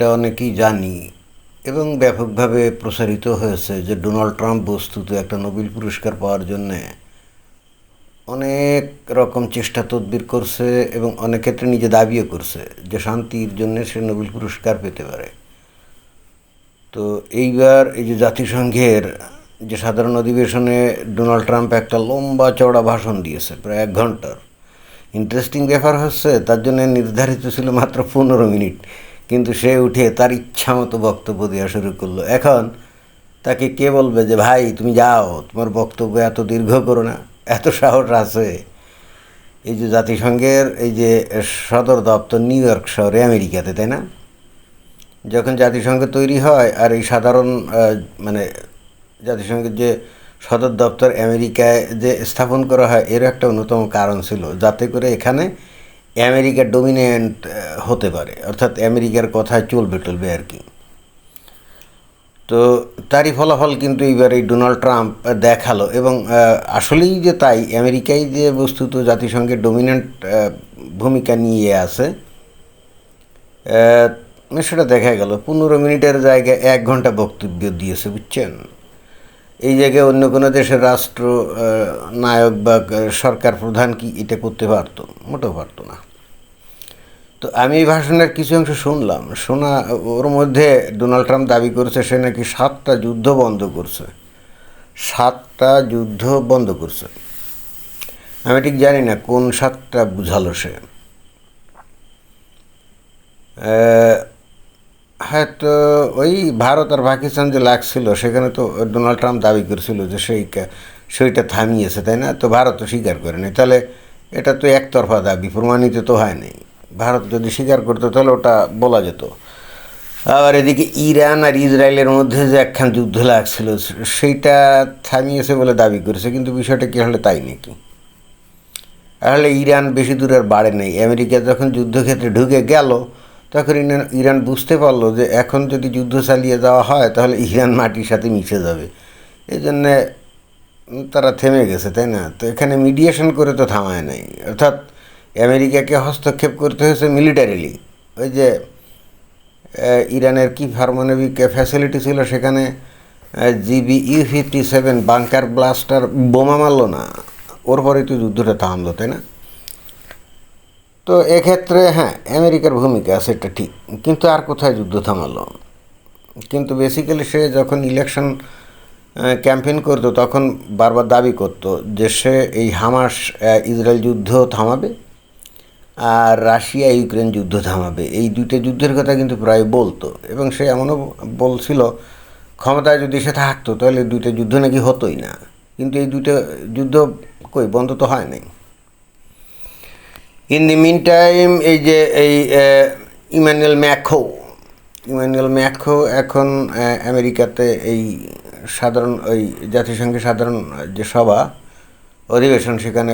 এটা অনেকেই জানি এবং ব্যাপকভাবে প্রসারিত হয়েছে যে ডোনাল্ড ট্রাম্প বস্তুত একটা নোবেল পুরস্কার পাওয়ার জন্যে অনেক রকম চেষ্টা তদবির করছে এবং অনেক ক্ষেত্রে নিজে দাবিও করছে যে শান্তির জন্য সে নোবেল পুরস্কার পেতে পারে। তো এইবার এই যে জাতিসংঘের যে সাধারণ অধিবেশনে ডোনাল্ড ট্রাম্প একটা লম্বা চওড়া ভাষণ দিয়েছে, প্রায় এক ঘণ্টার। ইন্টারেস্টিং ব্যাপার হচ্ছে তার জন্য নির্ধারিত ছিল মাত্র পনেরো মিনিট। কিন্তু সে উঠে তার ইচ্ছা মতো বক্তব্য দেওয়া শুরু করল। এখন তাকে কে বলবে যে, ভাই, তুমি যাও, তোমার বক্তব্য এত দীর্ঘ করো না, এত সাহস আছে। এই যে জাতিসংঘের এই যে সদর দপ্তর নিউ ইয়র্ক শহরে আমেরিকাতে, তাই না? যখন জাতিসংঘ তৈরি হয় আর এই সাধারণ মানে জাতিসংঘের যে সদর দপ্তর আমেরিকায় যে স্থাপন করা হয় এর একটা অন্যতম কারণ ছিল। যাতে করে এখানে আমেরিকা ডমিনেন্ট হতে পারে। অর্থাৎ আমেরিকার কথায় চলবে, টলবে আর কি। তো তারই ফলাফল কিন্তু এইবার এই ডোনাল্ড ট্রাম্প দেখাল এবং আসলেই যে তাই, আমেরিকাই যে বস্তুত জাতিসংঘের ডমিনেন্ট ভূমিকা নিয়ে আছে সেটা দেখা গেল। পনেরো মিনিটের জায়গায় এক ঘণ্টা বক্তব্য দিয়েছে, বুঝছেন? এই জায়গায় অন্য কোনো দেশের রাষ্ট্র নায়ক বা সরকার প্রধান কি এটা করতে পারতো? মোটেও পারতো না। তো আমি এই ভাষণের কিছু অংশ শুনলাম। শোনা, ওর মধ্যে ডোনাল্ড ট্রাম্প দাবি করেছে সে নাকি সাতটা যুদ্ধ বন্ধ করছে। সাতটা যুদ্ধ বন্ধ করছে। আমি ঠিক জানি না কোন সাতটা বুঝালো সে। হয়তো ওই ভারত আর পাকিস্তান যে লাগছিল সেখানে তো ডোনাল্ড ট্রাম্প দাবি করেছিল যে সেই সেইটা থামিয়েছে, তাই না? তো ভারত তো স্বীকার করেনি। তাহলে এটা তো একতরফা দাবি, প্রমাণিত তো হয় নাই ভারত যদি স্বীকার করতো, তাহলে ওটা বলা যেত। আবার এদিকে ইরান আর ইসরায়েলের মধ্যে যে একখান যুদ্ধ লাগছিল, সেইটা থামিয়েছে বলে দাবি করেছে, কিন্তু বিষয়টা কি হলে তাই নাকি? তাহলে ইরান বেশি দূর আর বাড়ে নাই। আমেরিকা যখন যুদ্ধক্ষেত্রে ঢুকে গেল, তখন ইরান ইরান বুঝতে পারল যে এখন যদি যুদ্ধ চালিয়ে যাওয়া হয়, তাহলে ইরান মাটির সাথে মিশে যাবে। এই জন্যে তারা থেমে গেছে, তাই না? তো এখানে মিডিয়েশন করে তো থামায় নাই। অর্থাৎ আমেরিকাকে হস্তক্ষেপ করতে হয়েছে মিলিটারিলি ওই যে ইরানের কি পারমাণবিক ফ্যাসিলিটি ছিল সেখানে GB U fifty seven bunker blaster বোমা মারলো না। ওর পরেই তো যুদ্ধটা থামলো, তাই না? তো এক্ষেত্রে হ্যাঁ আমেরিকার ভূমিকা সেটা ঠিক, কিন্তু আর কোথায় যুদ্ধ থামালো? কিন্তু বেসিক্যালি সে যখন ইলেকশন ক্যাম্পেইন করতো, তখন বারবার দাবি করতো যে সে এই হামাস ইসরায়েল যুদ্ধ থামাবে। আর রাশিয়া ইউক্রেন যুদ্ধ থামাবে। এই দুইটা যুদ্ধের কথা কিন্তু প্রায় বলতো। এবং সে এমনও বলছিল, ক্ষমতায় যদি সে থাকতো, তাহলে দুইটা যুদ্ধ নাকি হতোই না। কিন্তু এই দুইটা যুদ্ধ কই, বন্ধ তো হয় নাই। ইন দি মিন টাইম এই যে, এই ইমানুয়েল ম্যাখো ইমানুয়েল ম্যাখো এখন আমেরিকাতে এই সাধারণ, ওই জাতিসংঘের সাধারণ যে সভা, অধিবেশন সেখানে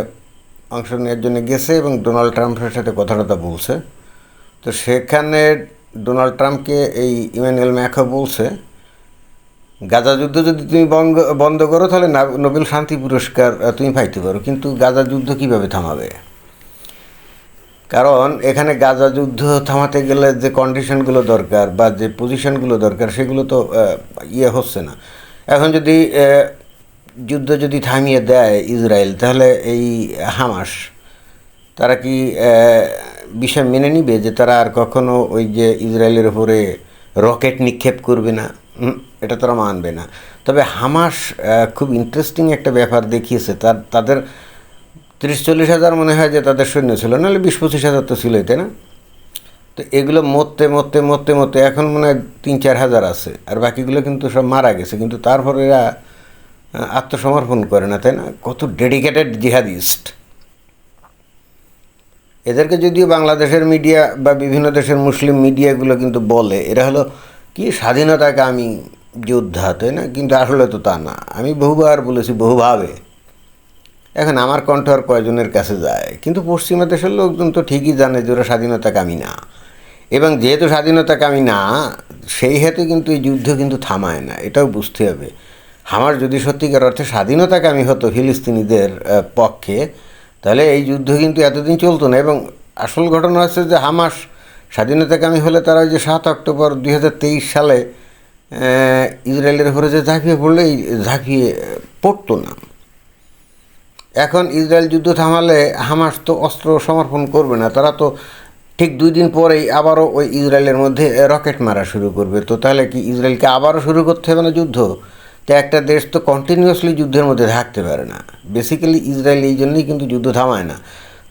অংশ নেওয়ার জন্য গেছে এবং ডোনাল্ড ট্রাম্পের সাথে কথা টথা বলছে। তো সেখানে ডোনাল্ড ট্রাম্পকে এই ইমানুয়েল ম্যাখো বলছে, গাজা যুদ্ধ যদি তুমি বন্ধ বন্ধ করো, তাহলে নোবেল শান্তি পুরস্কার তুমি পাইতে পারো। কিন্তু গাজা যুদ্ধ কীভাবে থামাবে? কারণ এখানে গাজা যুদ্ধ থামাতে গেলে যে কন্ডিশনগুলো দরকার বা যে পজিশনগুলো দরকার, সেগুলো তো ইয়ে হচ্ছে না। এখন যদি যুদ্ধ যদি থামিয়ে দেয় ইসরায়েল, তাহলে এই হামাস, তারা কি বিষয় মেনে নিবে যে তারা আর কখনো ওই যে ইসরায়েলের উপরে রকেট নিক্ষেপ করবে না? এটা তারা মানবে না। তবে হামাস খুব ইন্টারেস্টিং একটা ব্যাপার দেখিয়েছে। তার, তাদের তিরিশ চল্লিশ হাজার মনে হয় যে তাদের সৈন্য ছিল, নাহলে বিশ পঁচিশ হাজার তো ছিলই, তাই না? তো এগুলো মরতে মরতে মরতে মরতে এখন মনে হয় তিন চার হাজার আছে, আর বাকিগুলো কিন্তু সব মারা গেছে। কিন্তু তারপরে এরা আত্মসমর্পণ করে না, তাই না? কত ডেডিকেটেড জিহাদিস্ট। এদেরকে যদিও বাংলাদেশের মিডিয়া বা বিভিন্ন দেশের মুসলিম মিডিয়াগুলো কিন্তু বলে, এরা হলো কি, স্বাধীনতাকে আমি যোদ্ধা, তাই না? কিন্তু আসলে তো তা না। আমি বহুবার বলেছি, বহুভাবে। এখন আমার কণ্ঠ আর কয়জনের কাছে যায়? কিন্তু পশ্চিমা দেশের লোকজন তো ঠিকই জানে যে ওরা স্বাধীনতাকামী না। এবং যেহেতু স্বাধীনতাকামী না, সেই হেতু কিন্তু এই যুদ্ধ কিন্তু থামায় না। এটাও বুঝতে হবে। আমার যদি সত্যিকার অর্থে স্বাধীনতাকামী হতো ফিলিস্তিনিদের পক্ষে, তাহলে এই যুদ্ধ কিন্তু এতদিন চলতো না। এবং আসল ঘটনা হচ্ছে যে হামাস স্বাধীনতাকামী হলে তারা ওই যে সাত অক্টোবর দুই হাজার তেইশ সালে ইসরায়েলের উপরে যে ঝাঁপিয়ে পড়লে ঝাঁপিয়ে পড়তো না। এখন ইসরায়েল যুদ্ধ থামালে হামাস তো অস্ত্র সমর্পণ করবে না। তারা তো ঠিক দুই দিন পরেই আবারও ওই ইসরায়েলের মধ্যে রকেট মারা শুরু করবে। তো তাহলে কি ইসরায়েলকে আবারও শুরু করতে হবে না যুদ্ধ? তো একটা দেশ তো কন্টিনিউয়াসলি যুদ্ধের মধ্যে থাকতে পারে না। বেসিক্যালি ইসরায়েল এই জন্যই কিন্তু যুদ্ধ থামায় না।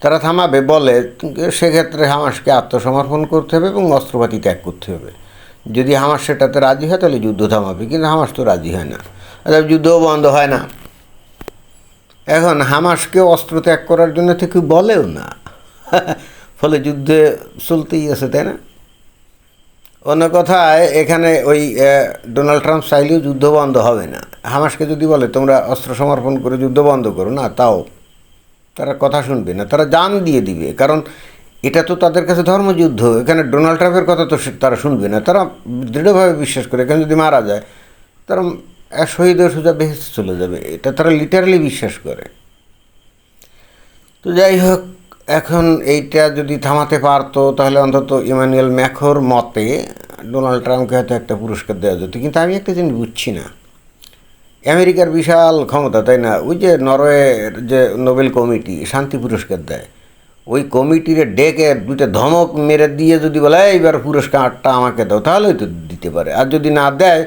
তারা থামাবে, বলে সেক্ষেত্রে হামাসকে আত্মসমর্পণ করতে হবে এবং অস্ত্রপাতি ত্যাগ করতে হবে। যদি হামাস সেটাতে রাজি হয়, তাহলে যুদ্ধ থামাবে, কিন্তু হামাস তো রাজি হয় না। অর্থাৎ যুদ্ধও বন্ধ হয় না। এখন হামাসকে অস্ত্র ত্যাগ করার জন্য তো কেউ বলেও না। ফলে যুদ্ধে চলতেই আছে, তাই না? অন্য কথায়, এখানে ওই ডোনাল্ড ট্রাম্প চাইলেও যুদ্ধ বন্ধ হবে না। হামাসকে যদি বলে, তোমরা অস্ত্র সমর্পণ করে যুদ্ধ বন্ধ করো, না, তাও। তারা কথা শুনবে না, তারা জান দিয়ে দিবে। কারণ এটা তো তাদের কাছে ধর্মযুদ্ধ। এখানে ডোনাল্ড ট্রাম্পের কথা তো তারা শুনবে না। তারা দৃঢ়ভাবে বিশ্বাস করে, এখানে যদি মারা যায়, তারা এক শহীদের সোজা বেহেস্তে চলে যাবে। এটা তারা লিটারালি বিশ্বাস করে। তো যাই হোক এখন এইটা যদি থামাতে পারতো, তাহলে অন্তত ইমানুয়েল ম্যাখোর মতে ডোনাল্ড ট্রাম্পকে হয়তো একটা পুরস্কার দেওয়া যেত। কিন্তু আমি একটা জিনিস বুঝছি না। আমেরিকার বিশাল ক্ষমতা, তাই না? ওই যে নরওয়ের যে নোবেল কমিটি, শান্তি পুরস্কার দেয়। ওই কমিটির ডেকে দুইটা ধমক মেরে দিয়ে যদি বলে এইবার পুরস্কারটা আমাকে দাও, তাহলেই তো দিতে পারে। আর যদি না দেয়,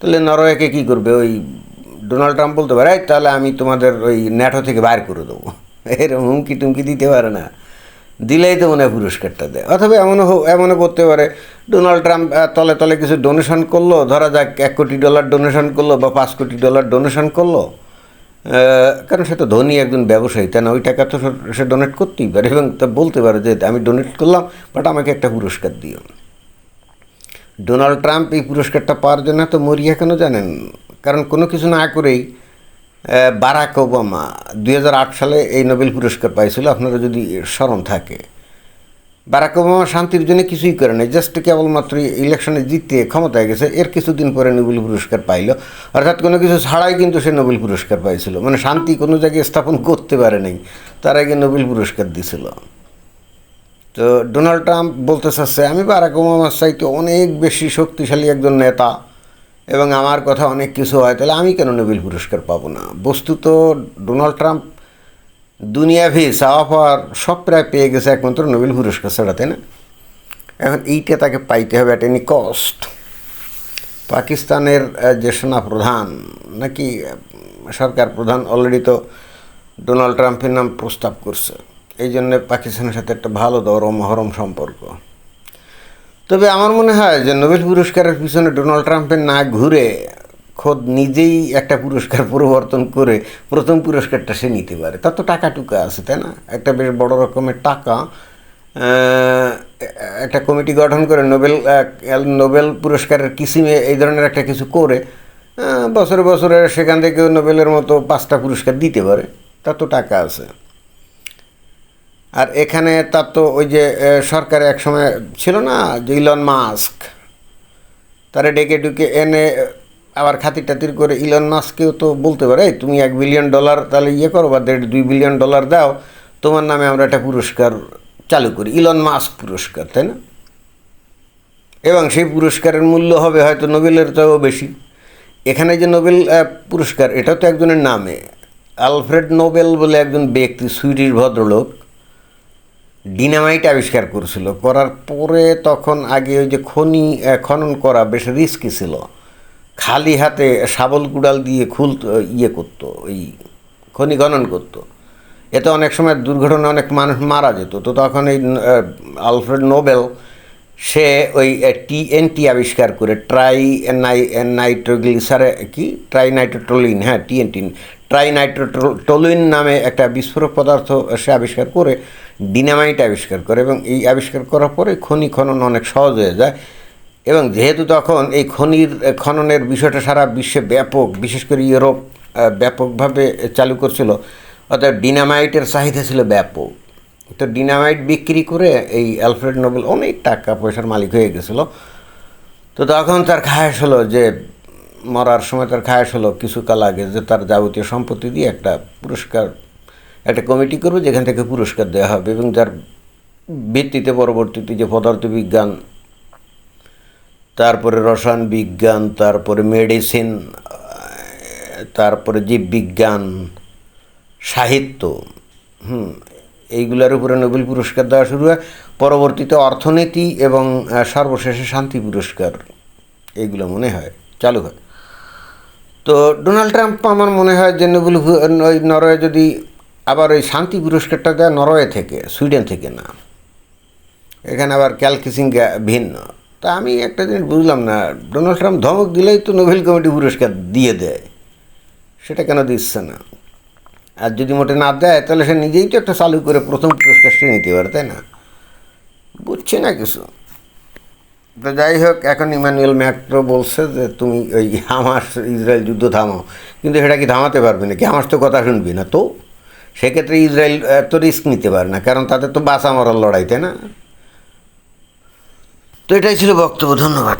তাহলে নরওয়েকে কী করবে? ওই ডোনাল্ড ট্রাম্প বলতে পারে তাহলে আমি তোমাদের ওই ন্যাটো থেকে বাইর করে দেবো। এরকম হুমকি টুমকি দিতে পারে না। দিলেই তো মনে হয় পুরস্কারটা দেয়। অথবা এমনও এমনও করতে পারে, ডোনাল্ড ট্রাম্প তলে তলে কিছু ডোনেশন করল, ধরা যাক এক কোটি ডলার ডোনেশন করল বা পাঁচ কোটি ডলার ডোনেশন করল। কারণ সে তো ধনী একজন ব্যবসায়ী, তাই না? ওই টাকা তো সে- ডোনেট করতেই পারে এবং তা বলতে পারে যে, আমি ডোনেট করলাম বাট আমাকে একটা পুরস্কার দিও। ডোনাল্ড ট্রাম্প এই পুরস্কারটা পাওয়ার জন্য তো মরিয়া কেন জানেন? কারণ কোনো কিছু না করেই বারাক ওবামা দু হাজার আট সালে এই নোবেল পুরস্কার পাইছিল, আপনারা যদি স্মরণ থাকে। বারাক ওবামা শান্তির জন্য কিছুই করে নাই, জাস্ট কেবলমাত্র ইলেকশনে জিতে ক্ষমতায় গেছে, এর কিছুদিন পরে নোবেল পুরস্কার পাইল। অর্থাৎ কোনো কিছু ছাড়াই কিন্তু সে নোবেল পুরস্কার পাইছিল। মানে শান্তি কোনো জায়গায় স্থাপন করতে পারে নাই, তার আগে নোবেল পুরস্কার দিছিল। তো ডোনাল্ড ট্রাম্প বলতে চাচ্ছে, আমি বারাক ওবামার চাইতে অনেক বেশি শক্তিশালী একজন নেতা। এবং আমার কথা অনেক কিছু হয়, তাহলে আমি কেন নোবেল পুরস্কার পাবো না? বস্তুত ডোনাল্ড ট্রাম্প দুনিয়াভি চাওয়া পাওয়ার সব প্রায় পেয়ে গেছে একমাত্র নোবেল পুরস্কার ছাড়া, তাই না? এখন এইটা তাকে পাইতে হবে অ্যাট এনি কস্ট পাকিস্তানের যে সেনা প্রধান নাকি সরকার প্রধান অলরেডি তো ডোনাল্ড ট্রাম্পের নাম প্রস্তাব করছে। এই জন্যে পাকিস্তানের সাথে একটা ভালো দরম মহরম সম্পর্ক। তবে আমার মনে হয় যে নোবেল পুরস্কারের পিছনে ডোনাল্ড ট্রাম্পের না ঘুরে খোদ নিজেই একটা পুরস্কার পরিবর্তন করে প্রথম পুরস্কারটা সে নিতে পারে। তার তো টাকা টুকা আছে, তাই না? একটা বেশ বড় রকমের টাকা একটা কমিটি গঠন করে নোবেল নোবেল পুরস্কারের কিসিমে এই ধরনের একটা কিছু করে বছরে বছরে সেখান থেকে নোবেলের মতো পাঁচটা পুরস্কার দিতে পারে। তার তো টাকা আছে। আর এখানে তার তো ওই যে সরকারে এক সময় ছিল না, যে ইলন মাস্ক তারা ডেকে ডুকে এনে আবার খাতির টাতির করে ইলন মাস্ককেও তো বলতে পারে তুমি এক বিলিয়ন ডলার তাহলে ইয়ে করো বা দেড় দুই বিলিয়ন ডলার দাও, তোমার নামে আমরা একটা পুরস্কার চালু করি। ইলন মাস্ক পুরস্কার, তাই না? এবং সেই পুরস্কারের মূল্য হবে হয়তো নোবেলের চেয়েও বেশি। এখানে যে নোবেল পুরস্কার এটা তো একজনের নামে। আলফ্রেড নোবেল বলে একজন ব্যক্তি সুইডিশ ভদ্রলোক ডিনামাইট আবিষ্কার করেছিল। করার পরে তখন আগে ওই যে খনি খনন করা বেশ রিস্কি ছিল। খালি হাতে শাবল কুড়াল দিয়ে খুল ইয়ে করতো, ওই খনি খনন করতো। এতে অনেক সময় দুর্ঘটনা অনেক মানুষ মারা যেত। তো তখন এই আলফ্রেড নোবেল, সে ওই টিএনটি আবিষ্কার করে, ট্রাই নাই, নাইট্রোগ্লিসারে কি? ট্রাই নাইট্রোটোলিন হ্যাঁ টিএনটি ট্রাই নাইট্রোটোলিন নামে একটা বিস্ফোরক পদার্থ সে আবিষ্কার করে। ডিনামাইট আবিষ্কার করে এবং এই আবিষ্কার করার পরে খনি খনন অনেক সহজ হয়ে যায়। এবং যেহেতু তখন এই খনির খননের বিষয়টা সারা বিশ্বে ব্যাপক, বিশেষ করে ইউরোপ ব্যাপকভাবে চালু করছিল, অর্থাৎ ডিনামাইটের চাহিদা ছিল ব্যাপক। তো ডিনামাইট বিক্রি করে এই অ্যালফ্রেড নোবেল অনেক টাকা পয়সার মালিক হয়ে গেছিল। তো তখন তার খায়স হলো যে, মরার সময় তার খায়স হলো কিছুকাল আগে যে তার যাবতীয় সম্পত্তি দিয়ে একটা পুরস্কার একটা কমিটি করবে যেখান থেকে পুরস্কার দেওয়া হবে এবং যার ভিত্তিতে পরবর্তীতে যে পদার্থবিজ্ঞান, তারপরে রসায়ন বিজ্ঞান, তারপরে মেডিসিন তারপরে জীববিজ্ঞান, সাহিত্য, হুম, এইগুলোর উপরে নোবেল পুরস্কার দেওয়া শুরু হয়। পরবর্তীতে অর্থনীতি এবং সর্বশেষে শান্তি পুরস্কার, এইগুলো মনে হয়, চালু হয়। তো ডোনাল্ড ট্রাম্প আমার মনে হয় যে নোবেল নরওয়ে যদি আবার ওই শান্তি পুরস্কারটা দেয় নরওয়ে থেকে, সুইডেন থেকে না। এখানে আবার ক্যালকিসিং ভিন্ন। তা আমি একটা জিনিস বুঝলাম না, ডোনাল্ড ট্রাম্প ধমক দিলেই তো নোবেল কমিটি পুরস্কার দিয়ে দেয়। সেটা কেন দিচ্ছে না? আর যদি মোটে না দেয়, তাহলে সে নিজেই তো একটা চালু করে প্রথম পুরস্কার সে নিতে পারে, তাই না? বুঝছে না কিছু। তো যাই হোক, এখন ইমানুয়েল ম্যাক্রো বলছে যে, তুমি ওই হামাস ইসরায়েল যুদ্ধ থামাও। কিন্তু সেটা কি থামাতে পারবে না কি হামাস তো কথা শুনবি না, তো? সেক্ষেত্রে ইসরায়েল এত রিস্ক নিতে পারে না, কারণ তাদের তো বাসা মরার লড়াই, তাই না? তো এটাই ছিল বক্তব্য, ধন্যবাদ।